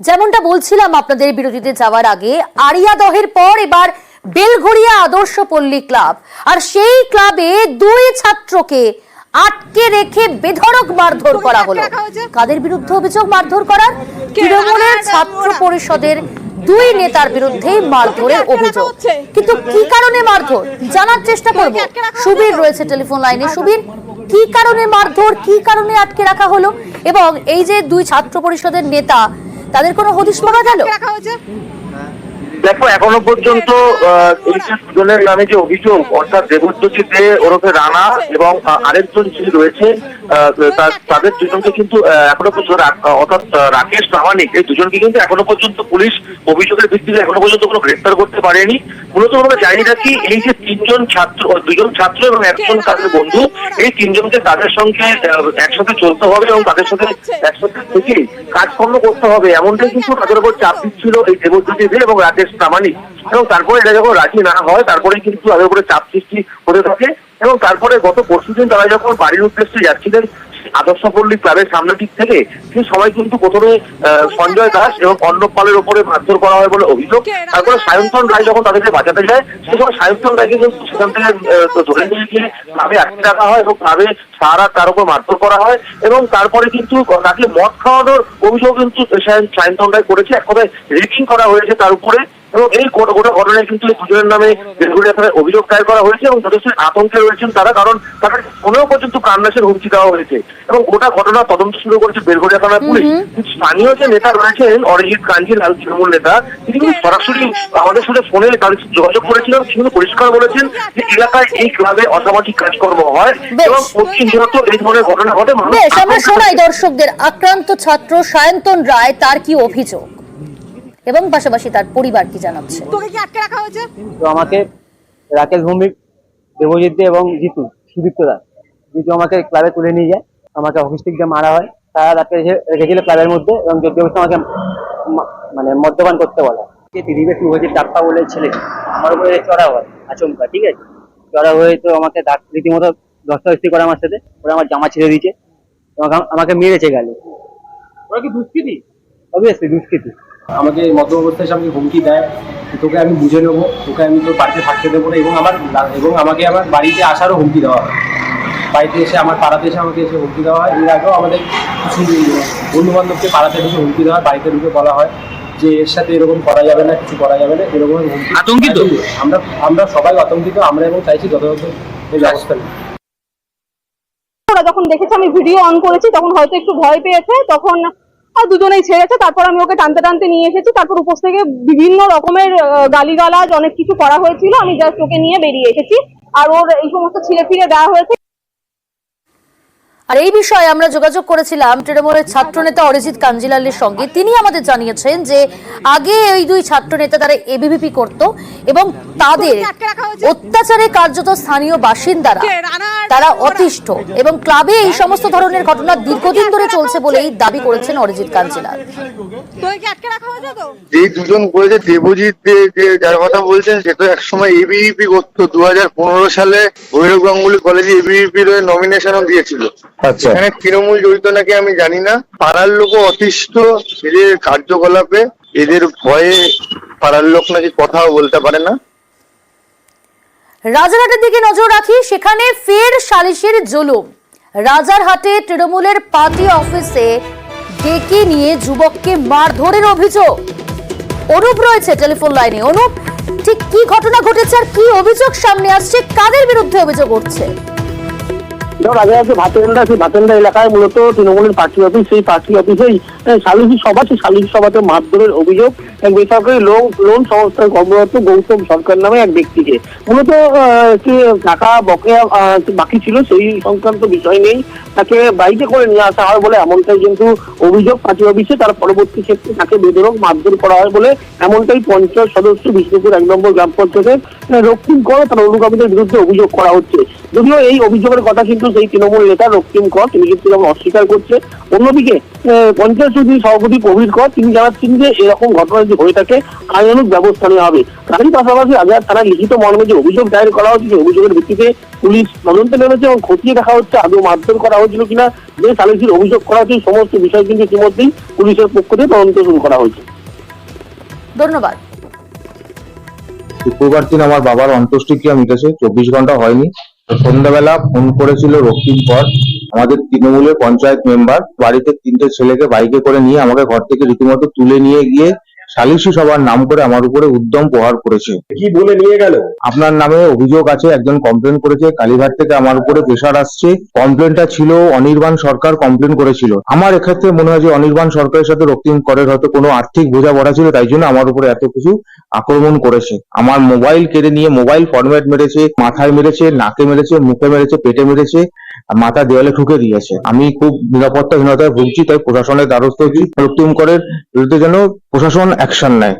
যেমনটা বলছিলাম আপনাদের বিরতিতে যাওয়ার আগে আরিয়া দহের পর এবার বেলঘড়িয়া আদর্শ পল্লী ক্লাব। আর সেই ক্লাবে দুই ছাত্রকে আটকে রেখে বেধড়ক মারধর করা হলো। কাদের বিরুদ্ধে অভিযোগ মারধর করার? তৃণমূলের ছাত্র পরিষদের দুই নেতার বিরুদ্ধে মারধরের অভিযোগ। কিন্তু কি কারণে মারধর? জানার চেষ্টা করব। সুবীর রয়েছে টেলিফোন লাইনে। সুবীর কি কারণে মারধর কি কারণে আটকে রাখা হলো? এবং এই যে দুই ছাত্র পরিষদের নেতা তাদের কোনো হদিশ পাওয়া গেল? রাখা হয়েছে। দেখো এখনও পর্যন্ত আহ, এই যে দুজনের নামে যে অভিযোগ অর্থাৎ দেবজ্যোতি দে ওরফে রানা এবং আরেকজন যিনি রয়েছে তাদের দুজনকে কিন্তু এখনও পর্যন্ত অর্থাৎ রাকেশ প্রামাণিক এই দুজনকে কিন্তু এখনও পর্যন্ত পুলিশ অভিযোগের ভিত্তিতে এখনও পর্যন্ত কোনো গ্রেফতার করতে পারেনি। মূলত আমরা জানি না কি এই যে তিনজন ছাত্র দুজন ছাত্র এবং একজন তাদের বন্ধু এই তিনজনকে তাদের সঙ্গে একসাথে চলতে হবে এবং তাদের সাথে একসাথে থেকে কাজকর্ম করতে হবে। এমনটাই কিন্তু তাদের উপর চাপ দিচ্ছিল এই দেবজ্যোতি দে এবং রাকেশ প্রামাণিক। এবং তারপরে এটা যখন রাজি না হয় তারপরে কিন্তু তাদের উপরে চাপ সৃষ্টি হতে থাকে। এবং তারপরে গত পরশুদিন তারা যখন বাড়ির উদ্দেশ্যে যাচ্ছিলেন আদর্শপল্লী ক্লাবের সামনে দিক থেকে সেই সময় কিন্তু প্রথমে সঞ্জয় দাস এবং অর্ণব পালের উপরে মারধর করা হয় বলে অভিযোগ। তারপরে সায়ন্তন রায় যখন তাদেরকে বাঁচাতে যায় সেই সময় সায়ন্তন রায়কে কিন্তু সেখান থেকে ধরে নিয়ে গিয়ে ক্লাবে আটকে রাখা হয় এবং ক্লাবে সারা তার উপর মারধর করা হয়। এবং তারপরে কিন্তু তাকে মদ খাওয়ানোর অভিযোগ কিন্তু সায়ন- সায়ন্তন রায় করেছে। এক কথায় রেকিং করা হয়েছে তার উপরে। এবং এই গোটা ঘটনায় কিন্তু দুজনের নামে বেলগুড়িয়া থানায় অভিযোগ দায়ের করা হয়েছে এবং যথেষ্ট আতঙ্কে রয়েছেন তারা কারণ তাদের ফোনেও পর্যন্ত প্রাণনাশের হুমকি দেওয়া হয়েছে। এবং গোটা ঘটনা তদন্ত শুরু করেছে বেলগুড়িয়া থানার পুলিশ। স্থানীয় যে নেতা রয়েছেন অরিজিৎ কাঞ্জি লাল তৃণমূল নেতা তিনি কিন্তু সরাসরি আমাদের সাথে ফোনে তাদের যোগাযোগ করেছিলেন তিনি কিন্তু পরিষ্কার বলেছেন যে এলাকায় এই ক্লাবে অসামাজিক কাজকর্ম হয়। এবং প্রতিনিয়ত এই ধরনের ঘটনা ঘটে। মানুষ আমরা শোনাই দর্শকদের। আক্রান্ত ছাত্র সায়ন্তন রায় তার কি অভিযোগ? এবং পাশাপাশি তার পরিবার কি জানাচ্ছে? তোকে কি আটকে রাখা হয়েছে? তো আমাকে রাকেশ ভৌমিক দেবজিৎ দে এবং জিতু সুদীপ্ত দাস। জিতু আমাকে ক্লাবে তুলে নিয়ে যায় আমাকে হকিস্টিক দিয়ে মারা হয়। তারা রাতে রেখেছিল ক্লাবের মধ্যে এবং যদি আমাকে মা- মানে মদ্যপান করতে বলে যে দিদিবে টু হয়েছে ডাক্তার বলে ছেলে। আমার উপরে চড়া হয় আচমকা ঠিক আছে? চড়া হয়ে তো আমাকে ডাক রীতিমতো ধস্তাধস্তি করে আমার সাথে। ওরা আমার জামা ছেড়ে দিয়েছে। আমাকে- আমাকে মেরেছে গেলে। ওরা কি দুষ্কৃতি? অবভিয়াসলি দুষ্কৃতি। আমাকে মধ্য অবস্থায় আমাকে হুমকি দেয় তোকে আমি বুঝে নেব তোকে আমি তোর বাড়িতে থাকতে দেবো না এবং আমার এবং আমাকে আমার বাড়িতে আসারও হুমকি দেওয়া হয়। বাড়িতে এসে আমার পাড়াতে এসে আমাকে এসে হুমকি দেওয়া হয়। এর আগেও আমাদের কিছু বন্ধু বান্ধবকে পাড়াতে ঢুকে হুমকি দেওয়া হয় বাড়িতে ঢুকে বলা হয় যে এর সাথে এরকম করা যাবে না কিছু করা যাবে না এরকম হুমকি। আতঙ্কিত? আমরা আমরা সবাই আতঙ্কিত আমরা এবং চাইছি যথাযথ এই ব্যবস্থা নিই যখন দেখেছে আমি ভিডিও অন করেছি তখন হয়তো একটু ভয় পেয়েছে তখন আর দুজনেই ছেড়েছে তারপর আমি ওকে টানতে টানতে নিয়ে এসেছি। তারপর উপর থেকে বিভিন্ন রকমের গালিগালাজ, অনেক কিছু করা হয়েছিল। আমি জাস্ট ওকে নিয়ে বেরিয়ে এসেছি। আর ওর এই সমস্ত ছিঁড়ে ফিরে দেওয়া হয়েছে। আর এই বিষয়ে আমরা যোগাযোগ করেছিলাম তৃণমূলের ছাত্রনেতা অরিজিৎ কাঞ্জিলালের সঙ্গে। তিনি আমাদের জানিয়েছেন যে আগে এই দুই ছাত্রনেতা তারা এবিভিপি করত এবং তাদের? অত্যাচারে কার্যত স্থানীয় বাসিন্দারা তারা অতিষ্ঠ এবং ক্লাবে এই সমস্ত ধরনের ঘটনা দীর্ঘদিন ধরে চলছে বলেই দাবি করেছেন অরিজিৎ কাঞ্জিলাল। তোকে কি আটকে রাখা হয়েছে তো? যে দুজন করেছে দেবজিৎ যে যার কথা বলছেন সে তো একসময় এবিইপি করতো। দু পনেরো সালে ভৈরব গাঙ্গুলি কলেজে এবিইপি র নমিনেশনও দিয়েছিল। এখানে তৃণমূল জড়িত নাকি আমি জানি না। পাড়ার লোক অতিষ্ঠ এদের কার্যকলাপে এদের ভয়ে পাড়ার লোক নাকি কথাও বলতে পারে না। রাজারহাটের দিকে নজর রাখি সেখানে ফের সালিশের জুলুম। রাজারহাটে তৃণমূলের পার্টি অফিসে ডেকে নিয়ে যুবককে মারধরের অভিযোগ। অনুপ রয়েছে টেলিফোন লাইনে। অনুপ ঠিক কি ঘটনা ঘটেছে আর কি অভিযোগ সামনে আসছে? কাদের বিরুদ্ধে অভিযোগ উঠছে? ধর, আগে আছে ভাতেন্ডা, সেই ভাতেন্ডা এলাকায় মূলত তৃণমূলের পার্টি অফিস, সেই পার্টি অফিসেই সালিসি সভা, সেই সালিসি সভাতে মারধরের অভিযোগ এক বেসরকারি লোন লোন সংস্থায় কর্মরত গৌতম সরকার নামে এক ব্যক্তিকে। মূলত টাকা, বকেয়া বাকি ছিল, সেই সংক্রান্ত বিষয় নেই, তাকে বাইকে করে নিয়ে আসা হয় বলে এমনটাই কিন্তু অভিযোগ পার্টি অফিসে, তার পরবর্তী ক্ষেত্রে তাকে বেদরক মারধর করা হয় বলে এমনটাই পঞ্চায়েত সদস্য বিষ্ণুপুর এক নম্বর গ্রাম পঞ্চায়েতের রক্তিম কর তার অনুগামীদের বিরুদ্ধে অভিযোগ করা হচ্ছে। যদিও এই অভিযোগের কথা কিন্তু সেই তৃণমূল নেতা রক্তিম কর তিনি কিন্তু যেমন অস্বীকার করছে। অন্যদিকে পঞ্চায়েত সমিতির সভাপতি কবির কর তিনি জানাচ্ছেন যে এরকম ঘটনা যদি হয়ে থাকে আইনানুগ ব্যবস্থা নেওয়া হবে। তারই পাশাপাশি আজাদ থানায় লিখিত মর্মে যে অভিযোগ দায়ের করা হচ্ছে সেই অভিযোগের ভিত্তিতে পুলিশ তদন্তে নেমেছে এবং খতিয়ে দেখা হচ্ছে আদৌ মারধর করা হয়েছিল কিনা যে সালিসির অভিযোগ করা এই সমস্ত বিষয় কিন্তু ইতিমধ্যেই পুলিশের পক্ষ থেকে তদন্ত শুরু করা হয়েছে। ধন্যবাদ। শুক্রবার দিন আমার বাবার অন্ত্যেষ্টিক্রিয়া মিটেছে চব্বিশ ঘণ্টা হয়নি। তো সন্ধ্যাবেলা ফোন করেছিল রক্তিম কর, আমাদের তৃণমূলের পঞ্চায়েত মেম্বার বাড়িতে তিনটে ছেলেকে বাইকে করে নিয়ে আমাকে ঘর থেকে রীতিমতো তুলে নিয়ে গিয়ে সালিশি সবার নাম করে আমার উপরে উদ্যম প্রহার করেছে। কি বলে নিয়ে গেল? আপনার নামে অভিযোগ আছে একজন কমপ্লেন করেছে কালীঘাট থেকে আমার উপরে প্রেশার আসছে। কমপ্লেনটা ছিল অনির্বাণ সরকার কমপ্লেন করেছিল। আমার এক্ষেত্রে মনে হয় যে অনির্বাণ সরকারের সাথে রক্তিম করের হয়তো কোনো আর্থিক বোঝাপড়া ছিল তাই জন্য আমার উপরে এত কিছু আক্রমণ করেছে। আমার মোবাইল কেড়ে নিয়ে মোবাইল ফরম্যাট মেরেছে মাথায় মেরেছে নাকে মেরেছে মুখে মেরেছে পেটে মেরেছে। মাথা দেওয়ালে ঠুকে দিয়েছে। আমি খুব নিরাপত্তাহীনতায় ভুগছি তাই প্রশাসনের দ্বারস্থ হচ্ছি রক্তিম করের বিরুদ্ধে যেন প্রশাসন অ্যাকশন নেয়।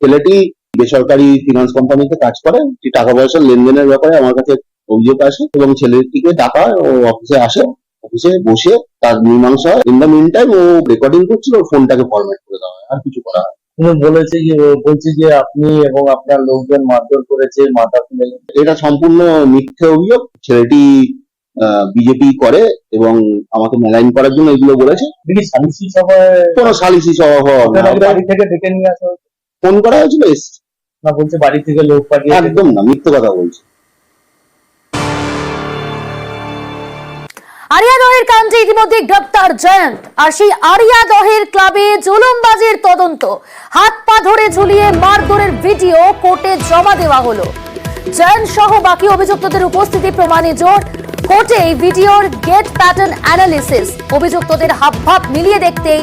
ছেলেটি বেসরকারি ফিনান্স কোম্পানিতে কাজ করে টাকা পয়সার লেনদেনের ব্যাপারে আমার কাছে অভিযোগ আসে এবং ছেলেটিকে ডাকা ও অফিসে আসে। অফিসে বসে তার মীমাংসা ইন দ্য মিন টাইম ও রেকর্ডিং করছিল ওর ফোনটাকে ফরম্যাট করে দেওয়া হয় আর কিছু করা হয় তিনি বলেছে যে বলছে যে আপনি এবং আপনার লোকজন মারধর করেছে মাথা তুলে এটা সম্পূর্ণ মিথ্যে অভিযোগ। ছেলেটি বিজেপি করে এবং আমাকে মেলাইন করার জন্য এগুলো বলেছে। কোনো সালিসি সভা হওয়া হবে না। আপনার বাড়ি থেকে ডেকে নিয়ে আসা ফোন করা হয়েছিল না বলছে বাড়ি থেকে লোক পাঠিয়ে একদম না মিথ্যে কথা বলছে। আরিয়া দহের কাণ্ডে ইতিমধ্যে গ্রেপ্তার জয়ন্ত। আর সেই আরিয়া দহের ক্লাবে জুলুমবাজির তদন্ত। হাত পা ধরে ঝুলিয়ে মারধরের ভিডিও কোর্টে জমা দেওয়া হলো। জয়ন্ত সহ বাকি অভিযুক্তদের উপস্থিতি প্রমাণে জোর। কোর্টে ভিডিওর গেট প্যাটার্ন অ্যানালিসিস। অভিযুক্তদের হাবভাব মিলিয়ে দেখতেই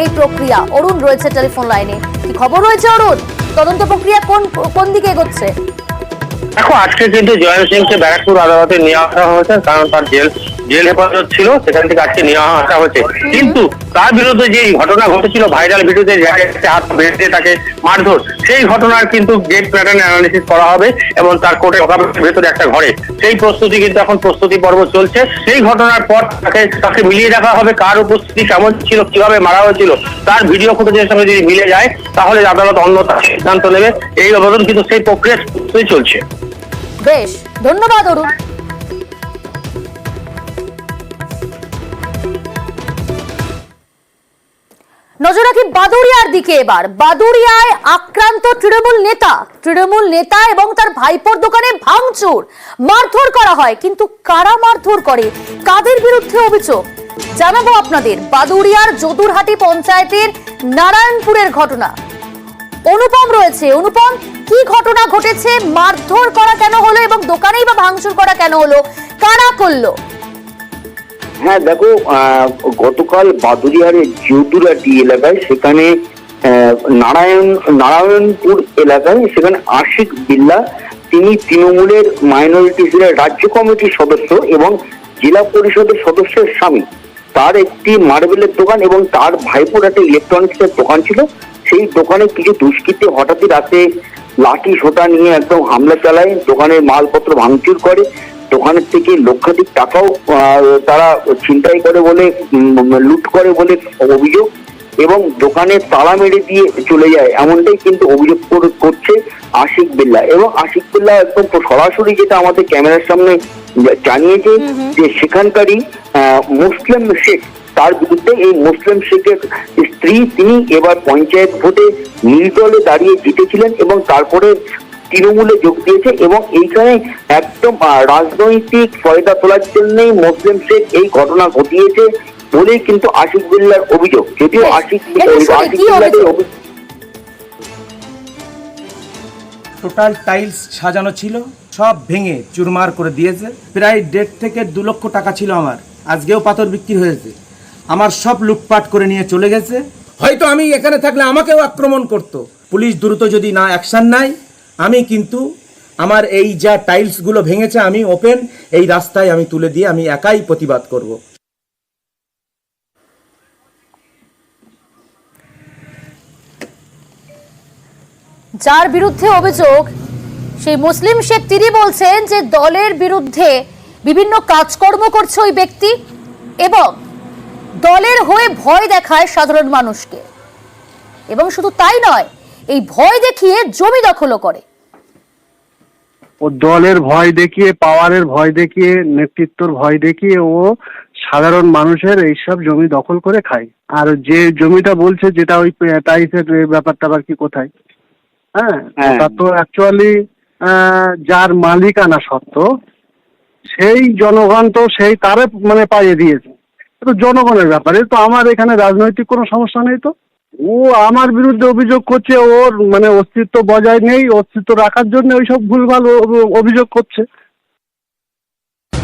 এই প্রক্রিয়া। অরুণ রয়েছে টেলিফোন লাইনে। কি খবর রয়েছে অরুণ? তদন্ত প্রক্রিয়া কোন কোন দিকে এগোচ্ছে? দেখো আজকে কিন্তু জয়ন্ত সিংকে ব্যারাকপুর আদালতে নিয়ে আসা হয়েছে, কারণ তার জেল জেল হেফাজত ছিল, সেখান থেকে আজকে নিয়ে আসা হয়েছে। কিন্তু তার বিরুদ্ধে যে ঘটনা ঘটেছিল ভাইরাল ভিডিওতে হাত বেঁধে তাকে মারধর, সেই ঘটনার কিন্তু গেট প্যাটার্ন অ্যানালিসিস করা হবে এবং তার কোর্টে ভেতরে একটা ঘরে। সেই প্রস্তুতি কিন্তু এখন প্রস্তুতি পর্ব চলছে। সেই ঘটনার পর তাকে তাকে মিলিয়ে রাখা হবে কার উপস্থিতি, কেমন ছিল, কীভাবে মারা হয়েছিল। তার ভিডিও ফুটেজের সঙ্গে যদি মিলে যায়, তাহলে আদালত অন্যতা সিদ্ধান্ত নেবে। এই অবদান কিন্তু সেই প্রক্রিয়া চলছে। বেশ, ধন্যবাদ অরুণ। নজর রাখি বাদুড়িয়ার দিকে এবার। বাদুড়িয়ায় আক্রান্ত তৃণমূল নেতা তৃণমূল নেতা এবং তার ভাইপোর দোকানে ভাঙচুর। মারধর করা হয়, কিন্তু কারা মারধর করে? কাদের বিরুদ্ধে অভিযোগ? জানাব আপনাদের বাদুড়িয়ার যদুরহাটি পঞ্চায়েতের নারায়ণপুরের ঘটনা। অনুপম রয়েছে। অনুপম, কি ঘটনা ঘটেছে? মারধর করা কেন হলো এবং দোকানেই বা ভাঙচুর করা কেন হলো? কারা করল? হ্যাঁ দেখো গতকাল বাদুরিয়ারের জিউদুরাটি এলাকায়, সেখানে নারায়ণ, নারায়ণপুর এলাকায় সেখানে আশিক বিল্লা, তিনি তৃণমূলের মাইনরিটি সেলের রাজ্য কমিটির সদস্য এবং জেলা পরিষদের সদস্যের স্বামী। তার একটি মার্বেলের দোকান এবং তার ভাইপোর একটা ইলেকট্রনিক্সের দোকান ছিল। সেই দোকানে কিছু দুষ্কৃতী হঠাৎই রাতে লাঠি সোটা নিয়ে একদম হামলা চালায়, দোকানের মালপত্র ভাঙচুর করে। দোকানের থেকে লক্ষাধিক টাকাও তারা ছিনতাই করে বলে লুট করে বলে অভিযোগ এবং দোকানে তালা মেরে দিয়ে চলে যায়। এমনটাই কিন্তু অভিযোগ করছে আশিক বিল্লা। এবং আশিক বিল্লা একদম সরাসরি যেটা আমাদের ক্যামেরার সামনে জানিয়েছে যে সেখানকারই আহ, মুসলিম শেখ তার বিরুদ্ধে এই মুসলিম শেখের স্ত্রী তিনি এবার পঞ্চায়েত ভোটে নির্দলে দাঁড়িয়ে জিতেছিলেন এবং তারপরে তৃণমূলে যোগ দিয়েছে এবং এইখানে একদম রাজনৈতিক ফয়দা তোলার জন্যই মুসলিম শেখ এই ঘটনা ঘটিয়েছে বলেই কিন্তু আশিক বিল্লার অভিযোগ। যদিও আশিক আশিক বিল্লার অভিযোগ? অভিযোগ টোটাল টাইলস সাজানো ছিল সব ভেঙে চুরমার করে দিয়েছে। প্রায় দেড় থেকে দু লক্ষ টাকা ছিল আমার। আজকেও পাথর বিক্রি হয়েছে। আমার সব লুটপাট করে নিয়ে চলে গেছে। হয়তো আমি এখানে থাকলে আমাকেও আক্রমণ করত। পুলিশ দ্রুত যদি না অ্যাকশন নেয় আমি কিন্তু আমার এই যা টাইলসগুলো ভেঙেছে, আমি ওপেন এই রাস্তায় আমি তুলে দিয়ে আমি একাই প্রতিবাদ করব। যার বিরুদ্ধে অভিযোগ, সেই মুসলিম শেখ তিনি বলছেন যে দলের বিরুদ্ধে বিভিন্ন কাজকর্ম করছে ওই ব্যক্তি এবং দলের হয়ে ভয় দেখায় সাধারণ মানুষকে। এবং শুধু তাই নয় এই ভয় দেখিয়ে জমি দখলও করে। ও দলের ভয় দেখিয়ে পাওয়ারের ভয় দেখিয়ে নেতৃত্বর ভয় দেখিয়ে ও সাধারণ মানুষের এইসব জমি দখল করে খায়। আর যে জমিটা বলছে যেটা ওই টাইসের ব্যাপারটা আবার কি কোথায়? হ্যাঁ? ওটা তো অ্যাকচুয়ালি যার মালিকানা সত্ত্ব সেই জনগণ তো সেই তারে মানে পাইয়ে দিয়েছে। তো জনগণের ব্যাপারে তো আমার এখানে রাজনৈতিক কোনো সমস্যা নেই তো? ও আমার বিরুদ্ধে অভিযোগ করছে, ওর মানে অস্তিত্ব বজায় নেই, অস্তিত্ব রাখার জন্য ওইসব ভুলভাল অভিযোগ করছে।